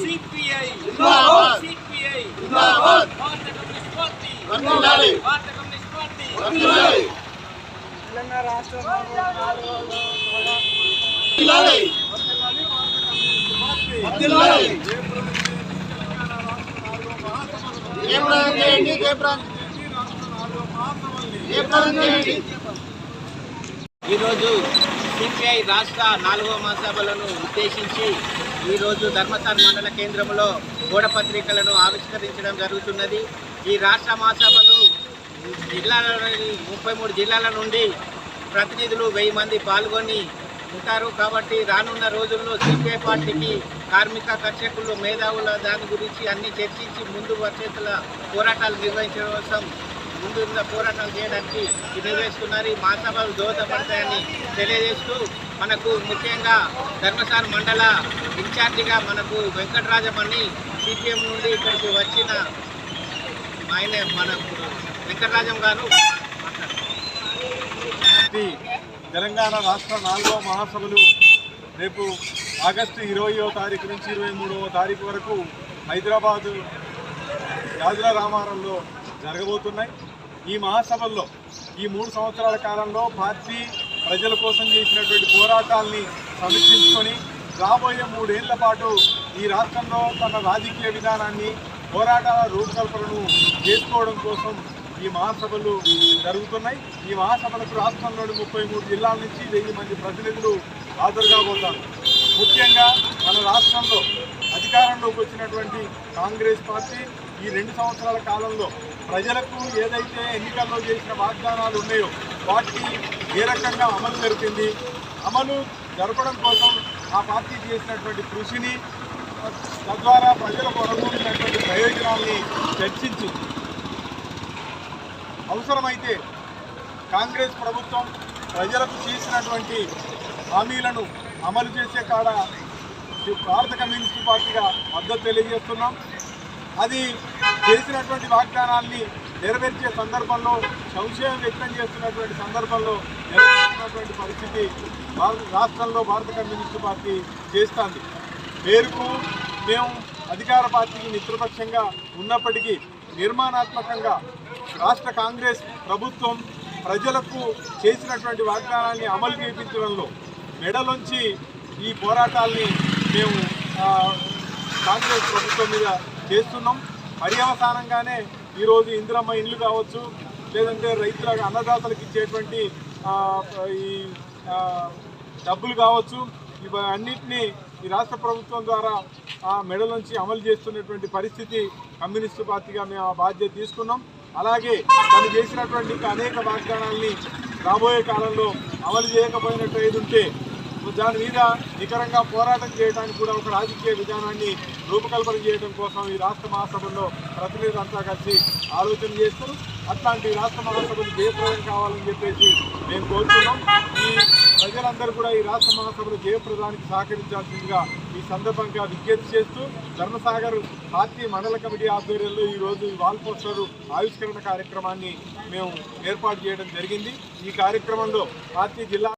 CPI. CPI. Telangana రాష్ట్ర చేయండి? జయప్రదం జయప్రదం చేయండి? ఈరోజు సిపిఐ రాష్ట్ర నాలుగవ మహాసభలను ఉద్దేశించి ఈరోజు ధర్మసార్ మండల కేంద్రంలో గోడపత్రికలను ఆవిష్కరించడం జరుగుతున్నది. ఈ రాష్ట్ర మహాసభలు జిల్లాలోని ముప్పై మూడు జిల్లాల నుండి ప్రతినిధులు వెయ్యి మంది పాల్గొని ఉంటారు. కాబట్టి రానున్న రోజుల్లో సిపిఐ పార్టీకి కార్మిక కర్షకులు మేధావుల దాని గురించి అన్ని చర్చించి ముందు వచ్చేతల పోరాటాలు నిర్వహించడం కోసం ముందు ఇంత పోరాటాలు చేయడానికి నిర్వహిస్తున్నారు ఈ మహాసభలు దోహదపడతాయని తెలియజేస్తూ మనకు ముఖ్యంగా ధర్మసార్ మండల ఇన్ఛార్జిగా మనకు వెంకటరాజమని సిపిఎం నుండి ఇక్కడికి వచ్చిన ఆయన మనకు వెంకటరాజం గారు తెలంగాణ రాష్ట్ర నాలుగో మహాసభలు. రేపు ఆగస్టు ఇరవయో తారీఖు నుంచి ఇరవై మూడవ తారీఖు వరకు హైదరాబాదు రాజుల రామారంలో జరగబోతున్నాయి. ఈ మహాసభల్లో ఈ మూడు సంవత్సరాల కాలంలో పార్టీ ప్రజల కోసం చేసినటువంటి పోరాటాల్ని సమీక్షించుకొని రాబోయే మూడేళ్ళ పాటు ఈ రాష్ట్రంలో తన రాజకీయ విధానాన్ని పోరాటాల రూపకల్పనను చేసుకోవడం కోసం ఈ మహాసభలు జరుగుతున్నాయి. ఈ మహాసభలకు రాష్ట్రంలోని ముప్పై మూడు జిల్లాల నుంచి వెయ్యి మంది ప్రతినిధులు హాజరు కాబోతారు ముఖ్యంగా మన రాష్ట్రంలో అధికారంలోకి వచ్చినటువంటి కాంగ్రెస్ పార్టీ ఈ రెండు సంవత్సరాల కాలంలో ప్రజలకు ఏదైతే ఎన్నికల్లో చేసిన వాగ్దానాలు ఉన్నాయో వాటిని ఏ రకంగా అమలు జరిపింది? అమలు జరపడం కోసం ఆ పార్టీ చేసినటువంటి కృషిని తద్వారా ప్రజలకు అనుభవించినటువంటి ప్రయోజనాల్ని చర్చించింది అవసరమైతే కాంగ్రెస్ ప్రభుత్వం ప్రజలకు చేసినటువంటి హామీలను అమలు చేసే కాడ భారత కమ్యూనిస్ట్ పార్టీగా మద్దతు తెలియజేస్తున్నాం. అది చేసినటువంటి వాగ్దానాల్ని నెరవేర్చే సందర్భంలో సంశయం వ్యక్తం చేస్తున్నటువంటి సందర్భంలో నెరవేర్చినటువంటి పరిస్థితి భారత రాష్ట్రంలో భారత కమ్యూనిస్టు పార్టీ చేస్తుంది. పేరుకు మేము అధికార పార్టీకి మిత్రపక్షంగా ఉన్నప్పటికీ నిర్మాణాత్మకంగా రాష్ట్ర కాంగ్రెస్ ప్రభుత్వం ప్రజలకు చేసినటువంటి వాగ్దానాన్ని అమలు చేయించడంలో మెడలోంచి ఈ పోరాటాల్ని మేము కాంగ్రెస్ ప్రభుత్వం మీద చేస్తున్నాం. పర్యవసానంగానే ఈరోజు ఇందిరమ్మ ఇండ్లు కావచ్చు లేదంటే రైతుల అన్నదాతలకు ఇచ్చేటువంటి ఈ డబ్బులు కావచ్చు ఇవి అన్నింటినీ ఈ రాష్ట్ర ప్రభుత్వం ద్వారా ఆ మెడ నుంచి అమలు చేస్తున్నటువంటి పరిస్థితి కమ్యూనిస్టు పార్టీగా మేము ఆ బాధ్యత తీసుకున్నాం. అలాగే తను చేసినటువంటి అనేక వాగ్దానాల్ని రాబోయే కాలంలో అమలు చేయకపోయినట్టు ఉంటే దాని మీద నికరంగా పోరాటం చేయడానికి కూడా ఒక రాజకీయ విధానాన్ని రూపకల్పన చేయడం కోసం ఈ రాష్ట్ర మహాసభల్లో ప్రతినిధులంతా కలిసి ఆలోచన చేస్తారు. అట్లాంటి రాష్ట్ర మహాసభలు జయప్రదం కావాలని చెప్పేసి మేము కోరుతున్నాం. ఈ ప్రజలందరూ కూడా ఈ రాష్ట్ర మహాసభలో జయప్రదానికి సహకరించాల్సిందిగా ఈ సందర్భంగా విజ్ఞప్తి చేస్తూ ధర్మసాగర్ పార్టీ మండల కమిటీ ఆధ్వర్యంలో ఈ రోజు ఈ వాల్ పోస్టర్ ఆవిష్కరణ కార్యక్రమాన్ని మేము ఏర్పాటు చేయడం జరిగింది. ఈ కార్యక్రమంలో పార్టీ జిల్లా